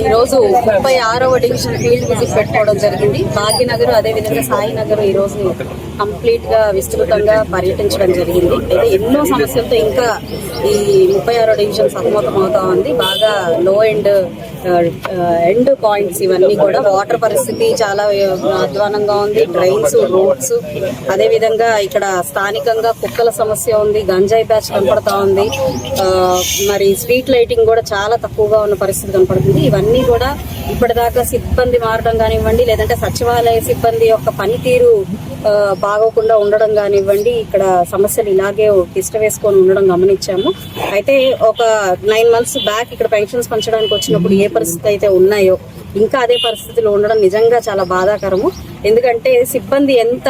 ఈ రోజు ముప్పై ఆరవ డివిజన్ ఫీల్డ్ విజిట్ పెట్టుకోవడం జరిగింది. భాగ్యనగర్ అదే విధంగా సాయినగర్ ఈ రోజు కంప్లీట్గా విస్తృతంగా పర్యటించడం జరిగింది. అయితే ఎన్నో సమస్యలతో ఇంకా ఈ ముప్పై ఆరో డివిజన్ సతమతం అవుతా ఉంది. బాగా లో ఎండ్ ఎండ్ పాయింట్స్ uh, ఇవన్నీ కూడా. వాటర్ పరిస్థితి చాలా uh, అధ్వానంగా ఉంది. డ్రైన్స్ రోడ్స్ అదేవిధంగా ఇక్కడ స్థానికంగా కుక్కల సమస్య ఉంది. గంజాయి ప్యాచ్ కనపడతా ఉంది. Uh, మరి స్ట్రీట్ లైటింగ్ కూడా చాలా తక్కువగా ఉన్న పరిస్థితి కనపడుతుంది. ఇవన్నీ కూడా ఇప్పటిదాకా సిబ్బంది మారడం కానివ్వండి లేదంటే సచివాలయ సిబ్బంది యొక్క పనితీరు బాగోకుండా ఉండడం కానివ్వండి ఇక్కడ సమస్యలు ఇలాగే తిష్ట వేసుకొని ఉండడం గమనించాము. అయితే ఒక నైన్ మంత్స్ బ్యాక్ ఇక్కడ పెన్షన్స్ పంచడానికి వచ్చినప్పుడు ఏ పరిస్థితి అయితే ఉన్నాయో ఇంకా అదే పరిస్థితిలో ఉండడం నిజంగా చాలా బాధాకరము. ఎందుకంటే సిబ్బంది ఎంత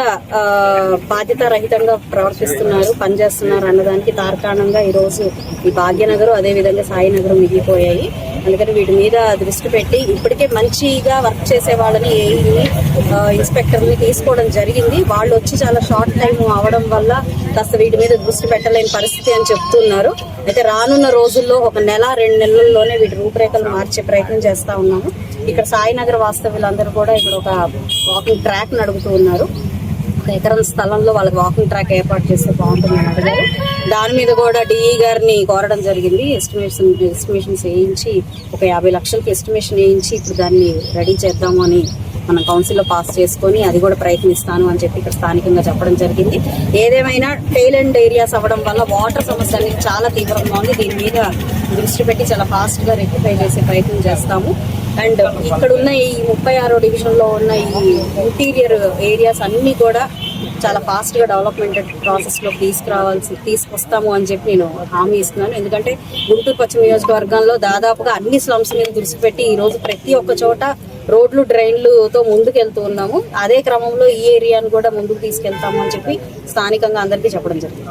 బాధ్యతారహితంగా ప్రవర్తిస్తున్నారు పనిచేస్తున్నారు అన్నదానికి తార్కాణంగా ఈరోజు ఈ భాగ్యనగరం అదే విధంగా సాయినగరం మిగిలిపోయాయి. అందుకని వీటి మీద దృష్టి పెట్టి ఇప్పటికే మంచిగా వర్క్ చేసే వాళ్ళని ఏఈని ఇన్స్పెక్టర్ని తీసుకోవడం జరిగింది. వాళ్ళు వచ్చి చాలా షార్ట్ టైం అవడం వల్ల కాస్త వీటి మీద దృష్టి పెట్టలేని పరిస్థితి అని చెప్తున్నారు. అయితే రానున్న రోజుల్లో ఒక నెల రెండు నెలల్లోనే వీటి రూపురేఖలు మార్చే ప్రయత్నం చేస్తూ ఉన్నాము. ఇక్కడ సాయినగర్ వాస్తవ్యులందరూ కూడా ఇక్కడ ఒక వాకింగ్ ట్రాక్ నడుపుతూ ఉన్నారు. ఒక ఎకరం స్థలంలో వాళ్ళకి వాకింగ్ ట్రాక్ ఏర్పాటు చేస్తే బాగుంటుందని అడిగారు. దాని మీద కూడా డిఈ గారిని కోరడం జరిగింది. ఎస్టిమేషన్ ఎస్టిమేషన్స్ వేయించి ఒక యాభై లక్షలకి ఎస్టిమేషన్ వేయించి ఇప్పుడు దాన్ని రెడీ చేద్దాము అని మన కౌన్సిల్లో పాస్ చేసుకొని అది కూడా ప్రయత్నిస్తాను అని చెప్పి ఇక్కడ స్థానికంగా చెప్పడం జరిగింది. ఏదేమైనా టైల్ అండ్ ఏరియాస్ అవ్వడం వల్ల వాటర్ సమస్య అనేది చాలా తీవ్రంగా ఉంది. దీని మీద దృష్టి పెట్టి చాలా ఫాస్ట్గా రెక్టిఫై చేసే ప్రయత్నం చేస్తాము. అండ్ ఇక్కడ ఉన్న ఈ ముప్పై ఆరో డివిజన్లో ఉన్న ఈ ఇంటీరియర్ ఏరియాస్ అన్నీ కూడా చాలా ఫాస్ట్గా డెవలప్మెంట్ ప్రాసెస్లో తీసుకురావాల్సి తీసుకొస్తాము అని చెప్పి నేను హామీ ఇస్తున్నాను. ఎందుకంటే గుంటూరు పశ్చిమ నియోజకవర్గంలో దాదాపుగా అన్ని స్లమ్స్ మీద దృష్టి పెట్టి ఈరోజు ప్రతి ఒక్క చోట రోడ్లు డ్రైన్లుతో ముందుకు వెళ్తూ ఉన్నాము. అదే క్రమంలో ఈ ఏరియాను కూడా ముందుకు తీసుకెళ్తామని చెప్పి స్థానికంగా అందరికీ చెప్పడం జరిగింది.